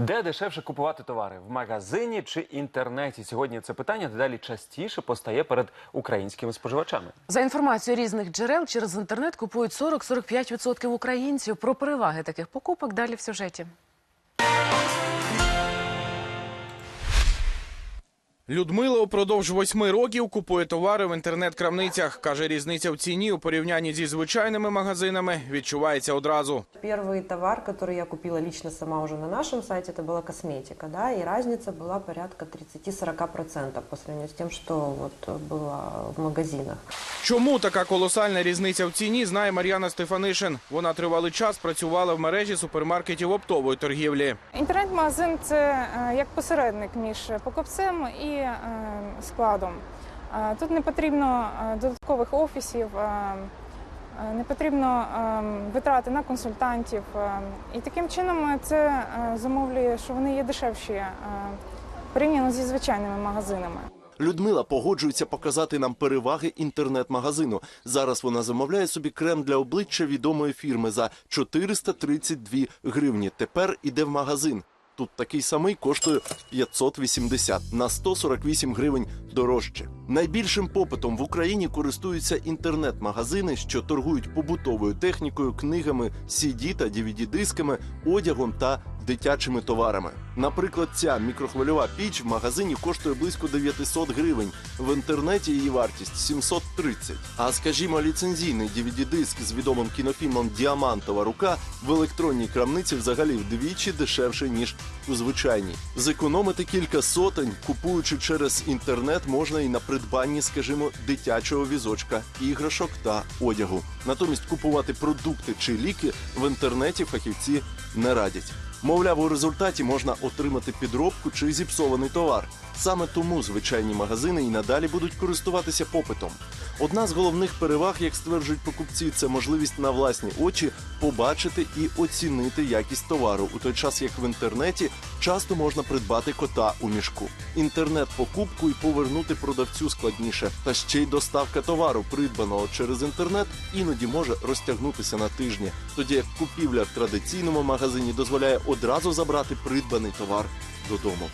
Де дешевше купувати товари в магазині чи інтернеті? Сьогодні це питання дедалі частіше постає перед українськими споживачами. За інформацією різних джерел, через інтернет купують 40-45% українців. Про переваги таких покупок далі в сюжеті. Людмила упродовж восьми років купує товари в інтернет-крамницях. Каже, різниця в ціні у порівнянні зі звичайними магазинами відчувається одразу. Первый товар, который я купила лично сама уже на нашем сайте, это была косметика, да, и разница была порядка 30-40% по сравнению с тем, что вот было в магазинах. Чому така колосальна різниця в ціні, знає Мар'яна Стефанишин. Вона тривалий час працювала в мережі супермаркетів оптової торгівлі. Інтернет-магазин це е, як посередник між покупцем і е, складом. Е, Тут не потрібно е, додаткових офісів, не потрібно витрати на консультантів. І таким чином це замовлює, що вони є дешевші порівняно зі звичайними магазинами. Людмила погоджується показати нам переваги інтернет-магазину. Зараз вона замовляє собі крем для обличчя відомої фірми за 432 гривні. Тепер іде в магазин. Тут такий самий коштує 580 на 148 гривень дорожче. Найбільшим попитом в Україні користуються інтернет-магазини, що торгують побутовою технікою, книгами, CD та DVD-дисками, одягом та дитячими товарами. Наприклад, ця мікрохвильова піч в магазині коштує близько 900 гривень. В інтернеті її вартість 730. А скажімо, ліцензійний DVD-диск з відомим кінофільмом Діамантова рука в електронній крамниці взагалі вдвічі дешевше ніж у звичайній. Зекономити кілька сотень, купуючи через інтернет, можна і на придбанні, скажімо, дитячого візочка, іграшок та одягу. Натомість купувати продукти чи ліки в інтернеті фахівці не радять. Мовляв, у результаті можна отримати підробку чи зіпсований товар. Саме тому звичайні магазини і надалі будуть користуватися попитом. Одна з головних переваг, як стверджують покупці, це можливість на власні очі побачити і оцінити якість товару, у той час як в інтернеті часто можна придбати кота у мішку. Інтернет-покупку і повернути продавцю складніше. Та ще й доставка товару, придбаного через інтернет, іноді може розтягнутися на тижні, тоді як купівля в традиційному магазині дозволяє одразу забрати придбаний товар додому.